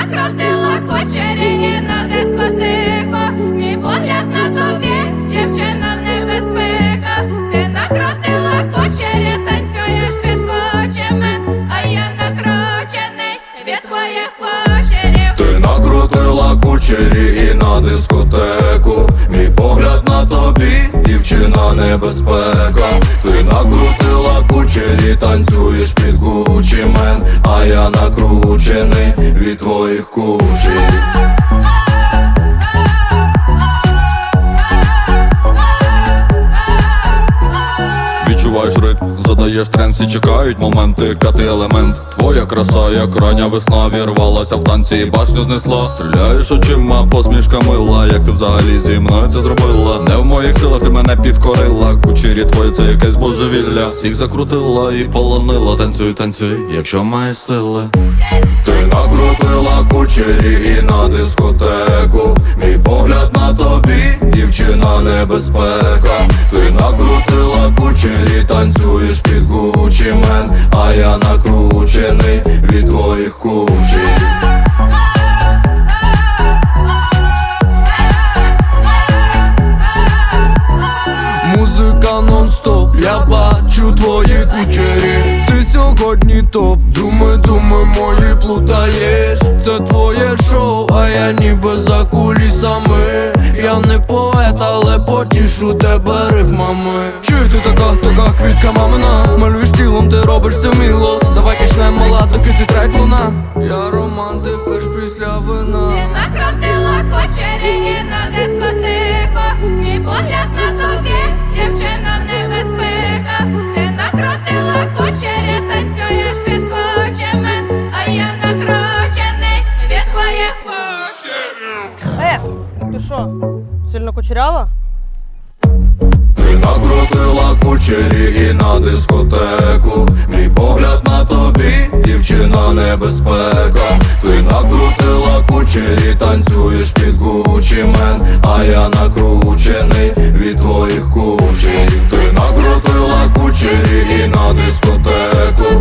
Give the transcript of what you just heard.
накрутила кочері і на дискотеку. Мій погляд на тобі, дівчина небезпека. Ти накрутила кочері, танцюєш під кучемен, а я накручений від твоїх кочерів. Ти накрутила кучері і на дискотеку Мій погляд небезпека. Ти накрутила кучері, танцюєш під Гучі мен А я накручений від твоїх кучерів задаєш тренд, всі чекають моменти, п'ятий елемент. Твоя краса, як рання весна, вірвалася в танці і башню знесла. Стріляєш очима, посмішка мила, як ти взагалі зі мною це зробила. Не в моїх силах ти мене підкорила, кучері твої це якесь божевілля. Всіх закрутила і полонила, танцюй, танцюй, якщо маєш сили. Ти накрутила кучері і на дискотеку. Мій погляд на тобі, небезпека. Ти накрутила кучері, танцюєш під Гучі мен А я накручений від твоїх кучерів Музика нон-стоп, я бачу твої кучері. Ти сьогодні топ, думи, думи мої плутаєш. Це твоє шоу, а я ніби за кулісами Я не поет, але потішу тебе рифмами. Чи ти така, така квітка мамина. Малюєш тілом, ти робиш це мило. Давай кишнем мала, доки ці трек луна. Я романтик лиш після вина. Ти накрутила кучері і на дискотеку. Мій погляд на тобі, дівчина небезпека. Ти накрутила кучері, танцюєш під кучемен, а я накручений від твоїх кучерів. Е, ти що, сильно кучерява? Ти накрутила кучері і на дискотеку. Мій погляд на тобі, дівчина небезпека. Ти накрутила кучері, танцюєш під Гучі мен. А я накручений від твоїх кучерів. Ти накрутила кучері і на дискотеку